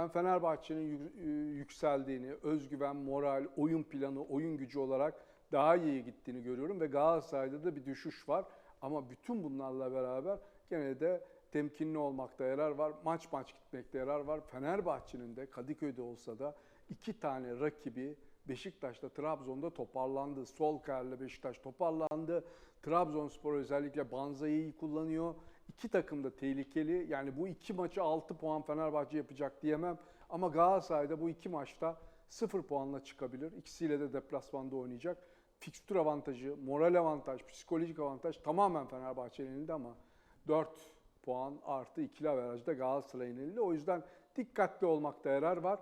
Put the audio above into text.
Ben Fenerbahçe'nin e, yükseldiğini, özgüven, moral, oyun planı, oyun gücü olarak daha iyi gittiğini görüyorum ve Galatasaray'da da bir düşüş var. Ama bütün bunlarla beraber gene de temkinli olmakta yarar var. Maç maç gitmekte yarar var. Fenerbahçe'nin de Kadıköy'de olsa da iki tane rakibi Beşiktaş'ta Trabzon'da toparlandı. Sol karlı Beşiktaş toparlandı. Trabzonspor özellikle Banzai'yi kullanıyor. İki takım da tehlikeli. Yani bu iki maçı 6 puan Fenerbahçe yapacak diyemem. Ama Galatasaray'da bu iki maçta 0 puanla çıkabilir. İkisiyle de deplasmanda oynayacak. Fikstür avantajı, moral avantaj, psikolojik avantaj tamamen Fenerbahçe'nin elinde ama 4 puan artı ikili averajda Galatasaray'ın elinde. O yüzden dikkatli olmakta yarar var.